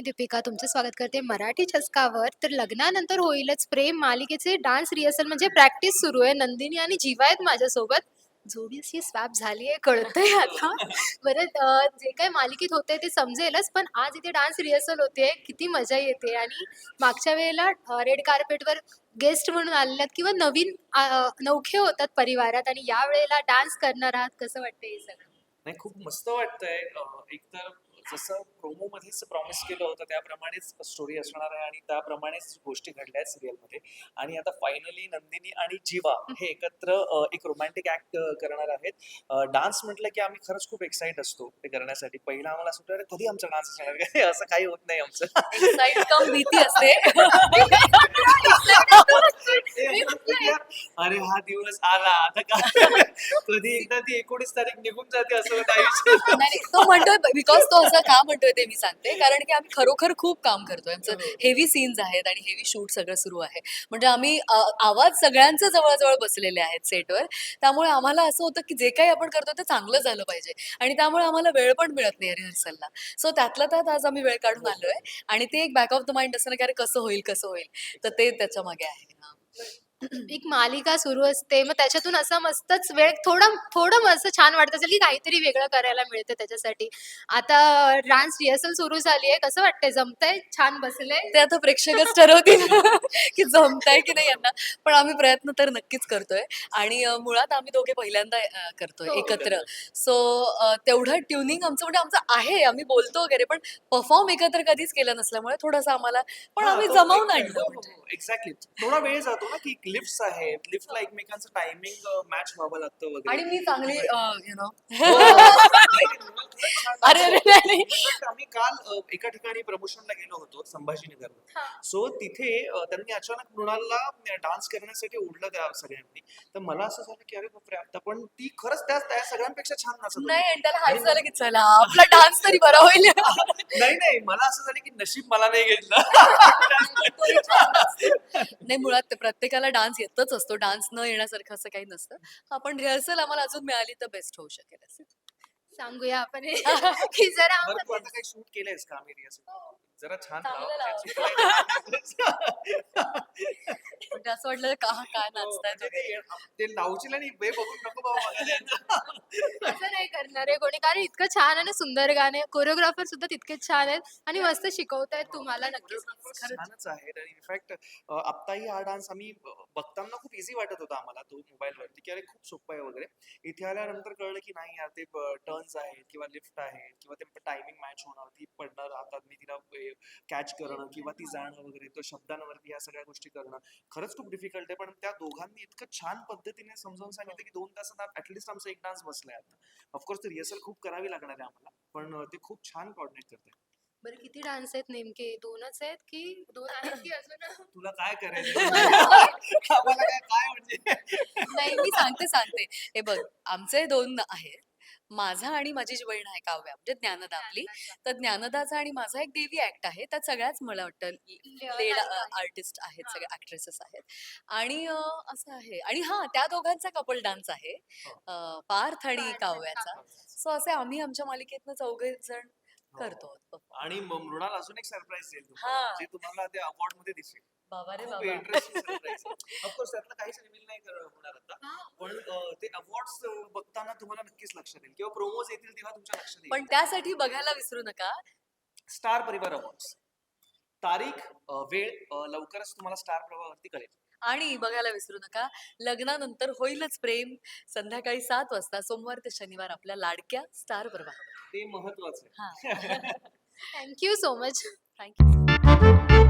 मी दीपिका तुमचं स्वागत करते मराठी चस्कावर. तर लग्नानंतर होईलच प्रेम. मालिकेचे डान्स रिहर्सल म्हणजे प्रॅक्टिस सुरू आहे. नंदिनी आणि जीवा आहेत माझ्यासोबत. जोडीशी स्वॅप झाली आहे कळतंय आता. बरं जे काही मालिकेत होते ते समजेलच पण आज इथे डान्स रिहर्सल होते. किती मजा येते. आणि मागच्या वेळेला रेड कार्पेटवर गेस्ट म्हणून आलेले किंवा नवीन नौखे नवखे होतात परिवारात आणि या वेळेला डान्स करणार आहात. कसं वाटतंय हे सगळं? नाही खूप मस्त वाटतंय. एकतर जसं प्रोमो मध्येच प्रॉमिस केलं होतं त्याप्रमाणेच स्टोरी असणार आहे आणि त्याप्रमाणेच गोष्टी घडल्या आहेत सिरियलमध्ये. आणि आता फायनली नंदिनी आणि जीवा हे एकत्र एक रोमॅन्टिक ऍक्ट करणार आहेत. डान्स म्हटलं की आम्ही खरंच खूप एक्साइट असतो ते करण्यासाठी. पहिला आम्हाला असं वाटतं "अरे, कधी आमचा डान्स असणार काय असं काही होत नाही आमचं. भीती असते. अरे हा दिवस आला. आता काय? कधी एकदा ती एकोणीस तारीख निघून जाते असं म्हणतोय बिकॉज तो असं का म्हणतोय ते मी सांगते. कारण की आम्ही खरोखर खूप काम करतोय. आमचं हेवी सीन्स आहेत आणि हेवी शूट सगळं सुरू आहे. म्हणजे आम्ही आवाज सगळ्यांचं जवळजवळ बसलेले आहेत सेटवर त्यामुळे आम्हाला असं होतं की जे काही आपण करतो ते चांगलं झालं पाहिजे. आणि त्यामुळे आम्हाला वेळ पण मिळत नाही रिहर्सलला सो त्यातल्या त्यात आज आम्ही वेळ काढून आलोय. आणि ते एक बॅक ऑफ द माइंड असतं ना की अरे कसं होईल कसं होईल. तर ते त्याच्यामागे आहे. हा. एक मालिका सुरू असते. मग त्याच्यातून असं मस्तच वेळ थोडं थोडं मस्त छान वाटत असेल की काहीतरी वेगळं करायला मिळतं त्याच्यासाठी. आता डान्स रिहर्सल सुरू झाली आहे कसं वाटतंय? जमतंय? छान बसलंय? ते आता प्रेक्षकच ठरवतील की जमताय की नाही यांना. पण आम्ही प्रयत्न तर नक्कीच करतोय. आणि अं, मुळात आम्ही दोघे पहिल्यांदा अं, करतोय हो. एकत्र. सो तेवढं ट्युनिंग आमचं म्हणजे आमचं आहे. आम्ही बोलतो वगैरे पण परफॉर्म एकत्र कधीच केलं नसल्यामुळे थोडंसं आम्हाला पण आम्ही जमावून आणलं. म्हणजे. एक्झॅक्टली. थोडा वेळ जातो ना की लिफ्ट आहेत. लिफ्टला एकमेकांचं टायमिंग मॅच व्हावं लागतं वगैरे. आणि मी चांगली यु नो हो. छान अरे, अरे, नाही, नाही. आम्ही काल अ, एका ठिकाणी प्रमोशनला गेलो होतो संभाजीनगरला. हा. सो तिथे अ, त्यांनी अचानक मृणालला डान्स करण्यासाठी ओढलं त्या सगळ्यांनी. तर मला असं झालं की अरे बापरे आता पण ती खरंच त्या त्या सगळ्यांपेक्षा छान नाचत होती. नाही आणि त्याला हाय झालं की चला आपला डान्स तरी बरा होईल. नाही नाही मला असं झालं की नशीब मला नाही घेतलं नाही मुळात ते प्रत्येकाला डान्स येतच असतो. डान्स न येण्यासारखं असं काही नसतं. आपण रिहर्सल आम्हाला अजून मिळाली तर बेस्ट होऊ शकेल असं. सांगूया आपण हे. की जरा बरं तू आम्हाला- आता काही शूट केलंयस का? आम्ही रिहर्सल जरा छान चांगलं लाव. म्हणजे असं वाटलं का काय हो, नाचताय म्हणजे ते- ते लावशील आणि वे बघून नको बाबा मला. असं आहे कोणी? कारण इतकं छान आणि सुंदर गाणे. कोरिओग्राफर सुद्धा तितकेच छान आहेत आणि मस्त शिकवतायत तुम्हाला नक्कीच. छानच आहे आणि इनफॅक्ट आत्ताही हा डान्स आम्ही बघताना खूप इझी वाटत होता आम्हाला तो मोबाईलवरती की अरे खूप सोपं आहे वगैरे. इथे आल्यानंतर कळलं की नाही यार ते टर्न्स आहेत किंवा लिफ्ट आहेत किंवा ते टायमिंग मॅच होणार ती पडणार. हातात मी तिला कॅच करणं किंवा ती जाणं वगैरे तो शब्दांवरती या सगळ्या गोष्टी करणं खरंच खूप डिफिकल्ट आहे. पण त्या दोघांनी इतकं छान पद्धतीने समजावून सांगितलं की दोन तासात ऍटलिस्ट आमचा एक डान्स बसलाय आता. ऑफकोर्स ते रिहर्सल खूप करावी लागणार आहे आम्हाला. पण ते खूप छान कॉर्डिनेट करते बरं किती डान्स आहेत नेमके? दोनच आहेत की दोन आहेत की अजून? तुला काय करायचं? आम्हाला काय काय म्हणजे? नाही मी सांगते सांगते. हे बघ आमचे दोन आहेत. माझा आणि माझी जी बहीण आहे काव्या म्हणजे ज्ञानदा आपली तर ज्ञानदाचा आणि माझा एक देवी ऍक्ट आहे. त्यात सगळ्याच मला वाटतं लेड आर्टिस्ट आहेत हा. सगळे ऍक्ट्रेसेस आहेत. आणि अं, असं आहे. आणि हा त्या दोघांचा कपल डान्स आहे. अं, पार्थ आणि काव्याचा. सो असे आम्ही आमच्या मालिकेतनं चौघे जण करतो. आणि मृणाल अजून एक सरप्राईज देईल तुम्हाला हा. जे तुम्हाला त्या अवॉर्डमध्ये दिसेल. बाबा रे खूप बाबा त्यातलं काहीच रिव्हील नाही कर- होणार आता पण अं, ते अवॉर्ड्स बघताना तुम्हाला नक्कीच लक्षात येईल. किंवा प्रोमोज येतील तेव्हा तुमच्या लक्षात पण येईल त्यासाठी बघायला विसरू नका. स्टार परिवार अवॉर्ड्स तारीख वेळ लवकरच तुम्हाला स्टार प्रवाहावरती कळेल. आणि बघायला विसरू नका. लग्नानंतर होईलच प्रेम. संध्याकाळी सात वाजता सोमवार ते शनिवार आपल्या लाडक्या स्टार प्रवाह ते महत्वाचं थँक्यू सो मच थँक्यू